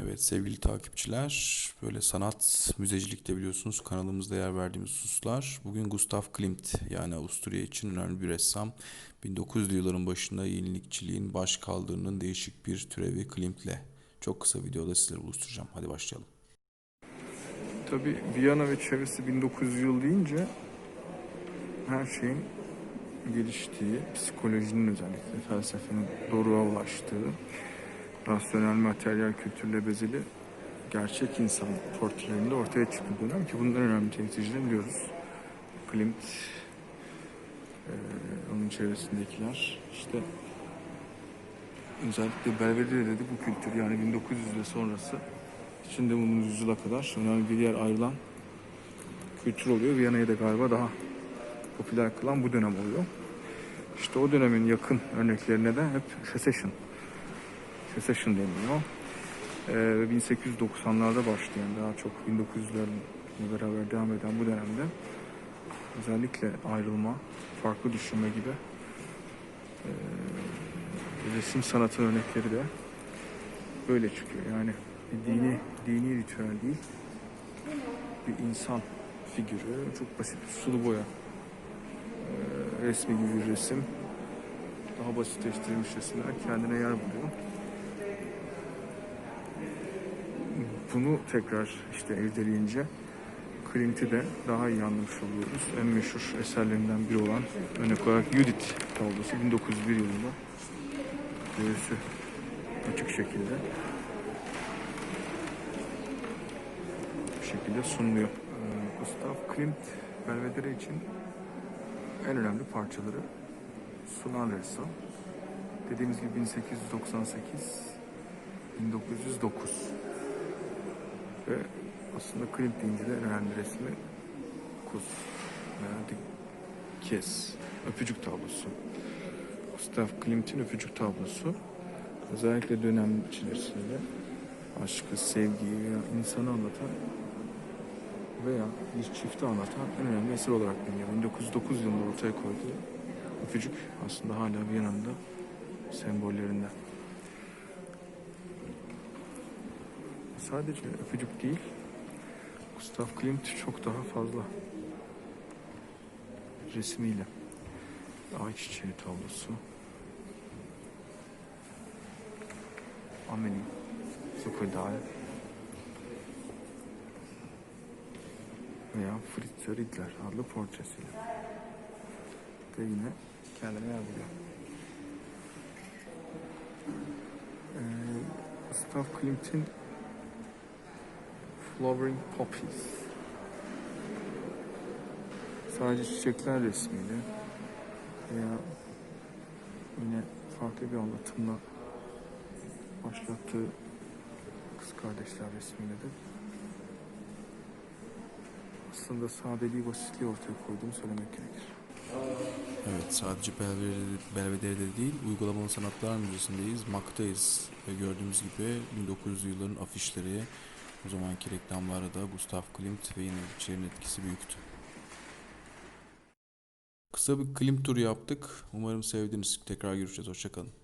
Evet sevgili takipçiler, böyle sanat, müzecilikte biliyorsunuz kanalımızda yer verdiğimiz hususlar. Bugün Gustav Klimt yani Avusturya için önemli bir ressam. 1900'lü yılların başında yenilikçiliğin baş kaldırının değişik bir türevi Klimt'le çok kısa videoda sizleri buluşturacağım. Hadi başlayalım. Tabii Viyana ve çevresi 1900 yıl deyince her şeyin geliştiği, psikolojinin özellikle felsefenin doğruğa ulaştığı, rasyonel materyal kültürle bezeli gerçek insan portrelerinde ortaya çıktığı dönem ki bunların önemli temsilcilerini biliyoruz. Klimt, eee, onun çevresindekiler işte özellikle Belvedere'de de bu kültür yani 1900 ve sonrası içinde bulunduğumuz yüzyıla kadar önemli bir yer ayrılan kültür oluyor. Viyana'yı da galiba daha popüler kılan bu dönem oluyor. İşte o dönemin yakın örneklerine de hep secession. Secession deniyor. Ee, ve 1890'larda başlayan daha çok 1900'lerle beraber devam eden bu dönemde özellikle ayrılma, farklı düşünme gibi ee, resim sanatı örnekleri de böyle çıkıyor. Yani dini dini ritüel değil. Bir insan figürü, çok basit bir sulu boya ee, resmi gibi bir resim. Daha basitleştirilmiş resimler kendine yer buluyor. Bunu tekrar işte irdeleyince Clint'i de daha iyi anlamış oluyoruz. En meşhur eserlerinden biri olan örnek olarak Judith tablosu 1901 yılında göğsü açık şekilde bu şekilde sunuluyor. Ee, Gustav Klimt Belvedere için en önemli parçaları sunan ressam. Dediğimiz gibi 1898 1909 ve aslında deyince de en önemli resmi Kuz veya Kes öpücük tablosu. Gustav Klimt'in öpücük tablosu özellikle dönem içerisinde aşkı, sevgiyi veya insanı anlatan veya bir çifti anlatan en önemli eser olarak biliniyor. 1909 yılında ortaya koyduğu öpücük aslında hala Viyana'nın sembollerinden. Sadece öpücük değil, Gustav Klimt çok daha fazla resmiyle ay çiçeği tablosu Amelie Zuckerdahl veya Fritz Riedler adlı portresiyle de yine kendine yer. Ee, Gustav Klimt'in Flowering Poppies sadece çiçekler resmiyle veya yine farklı bir anlatımla başlattığı kız kardeşler resmiyle de aslında sadeliği basitliği ortaya koyduğunu söylemek gerekir. Evet sadece Belvedere'de, Belvedere'de değil Uygulamalı Sanatlar Müzesi'ndeyiz. MAK'tayız ve gördüğümüz gibi 1900'lü yılların afişleri o zamanki reklamlarda Gustav Klimt ve yine içerinin etkisi büyüktü. Kısa bir Klimt turu yaptık. Umarım sevdiniz. Tekrar görüşeceğiz. Hoşçakalın.